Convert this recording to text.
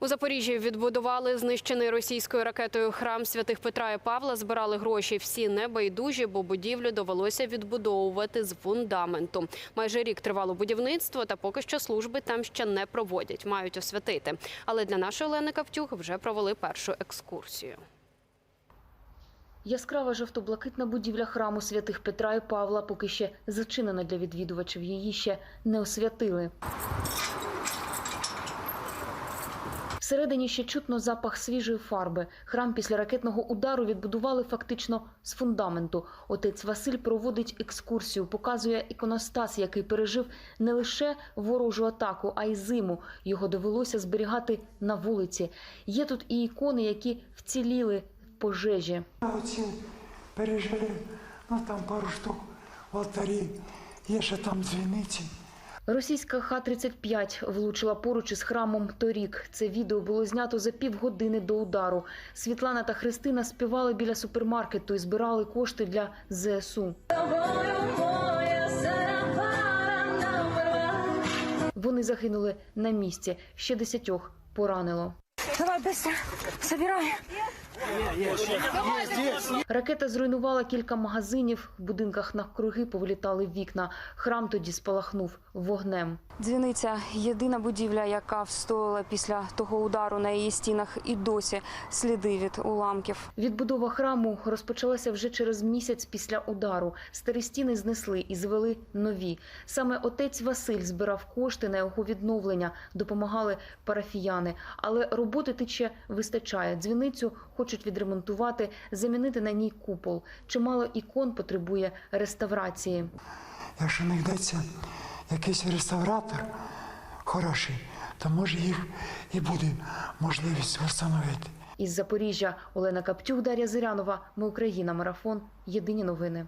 У Запоріжжі відбудували знищений російською ракетою храм святих Петра і Павла. Збирали гроші всі небайдужі, бо будівлю довелося відбудовувати з фундаменту. Майже рік тривало будівництво, та поки що служби там ще не проводять. Мають освятити. Але для нашої Олени Кавтюх вже провели першу екскурсію. Яскрава жовто-блакитна будівля храму святих Петра і Павла поки ще зачинена для відвідувачів. Її ще не освятили. Всередині ще чутно запах свіжої фарби. Храм після ракетного удару відбудували фактично з фундаменту. Отець Василь проводить екскурсію, показує іконостас, який пережив не лише ворожу атаку, а й зиму. Його довелося зберігати на вулиці. Є тут і ікони, які вціліли в пожежі. Оці пережили, ну там пару штук в алтарі, є ще там дзвіниці. Російська Х-35 влучила поруч із храмом торік. Це відео було знято за півгодини до удару. Світлана та Христина співали біля супермаркету і збирали кошти для ЗСУ. Вони загинули на місці. Ще десятьох поранило. Давай быстро, собирай. Ракета зруйнувала кілька магазинів. В будинках навкруги повилітали вікна. Храм тоді спалахнув вогнем. Дзвіниця єдина будівля, яка встояла після того удару на її стінах, і досі сліди від уламків. Відбудова храму розпочалася вже через місяць після удару. Старі стіни знесли і звели нові. Саме отець Василь збирав кошти на його відновлення, допомагали парафіяни. Але роботи тече вистачає. Дзвіницю хочуть відремонтувати, замінити на ній купол. Чимало ікон потребує реставрації. Якщо не йдеться якийсь реставратор хороший, то може їх і буде можливість встановити. Із Запоріжжя Олена Каптюк, Дар'я Зирянова. Ми Україна. Марафон. Єдині новини.